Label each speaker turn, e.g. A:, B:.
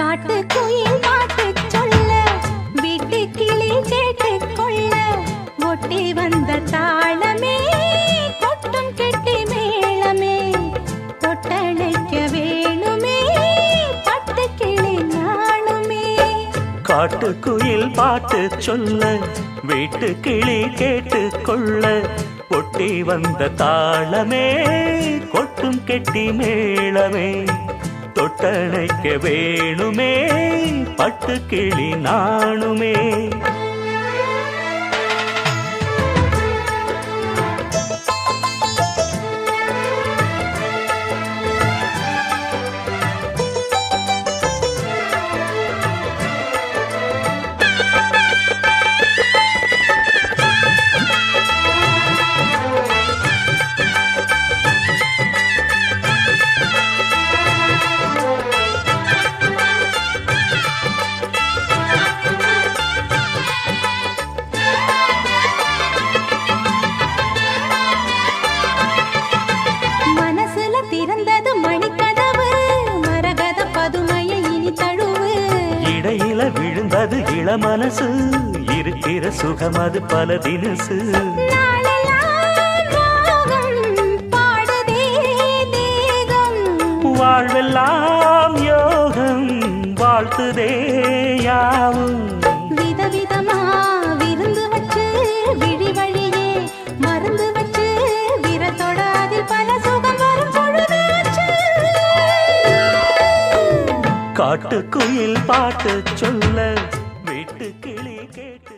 A: காட்டு குயில் பாட்டு சொல்ல வீட்டு கிளி கேட்டு கொள்ள ஒட்டி வந்த தாளமே கொட்டும் கெட்டி மேளமே தொட்டணைக்க வேணுமே பட்டு கிளி நாணுமே
B: காட்டுக்குயில் பாட்டு சொல்ல வீட்டு கிளி கேட்டு கொள்ள ஒட்டி வந்த தாளமே கொட்டும் கெட்டி மேளமே. தொட்டணைக்க வேணுமே பட்டு கிளி நானுமே விழுந்தது இளமனசு இருக்கிற சுகம் அது பல தினசு. வாழ்வெல்லாம் யோகம் வாழ்த்துதே யாவும். காட்டுக்குயில் பாட்டு சொல்ல வீட்டு கிளி கேட்டு